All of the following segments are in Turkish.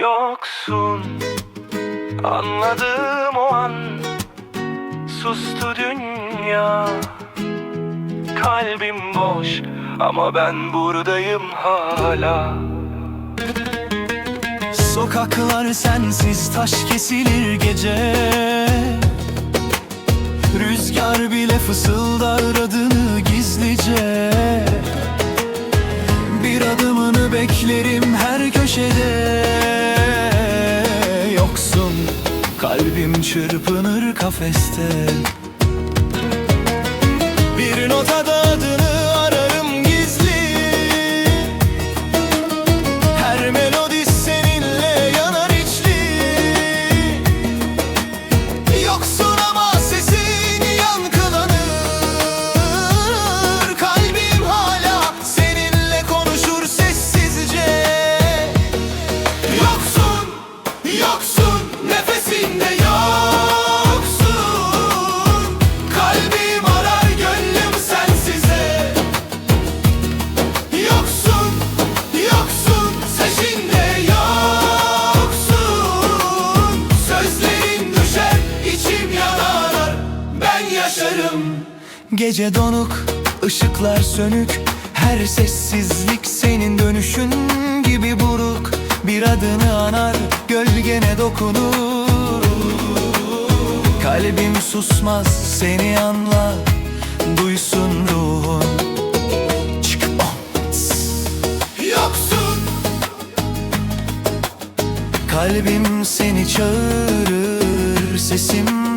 Yoksun. Anladım o an Sustu dünya. Kalbim boş Ama ben buradayım hala. Sokaklar sensiz taş kesilir gece. Rüzgar bile fısıldar adını gizlice. Bir adımını beklerim her köşede kalbim çırpınır kafeste Gece donuk, ışıklar sönük Her sessizlik senin dönüşün gibi buruk. Bir adını anar, gölgene dokunur. Kalbim susmaz, seni anla Duysun ruhun. Yoksun. Kalbim seni çağırır Sesim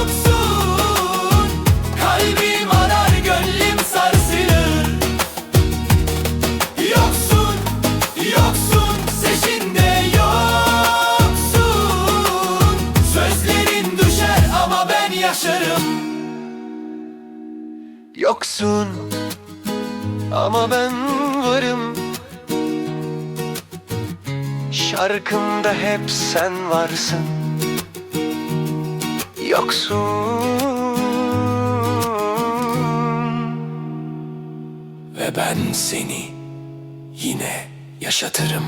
Yoksun. Kalbim arar gönlüm sarsılır. Yoksun, yoksun, seçinde yoksun. Sözlerin düşer ama ben yaşarım. Yoksun ama ben varım. Şarkımda hep sen varsın Yoksun. Ve ben seni yine yaşatırım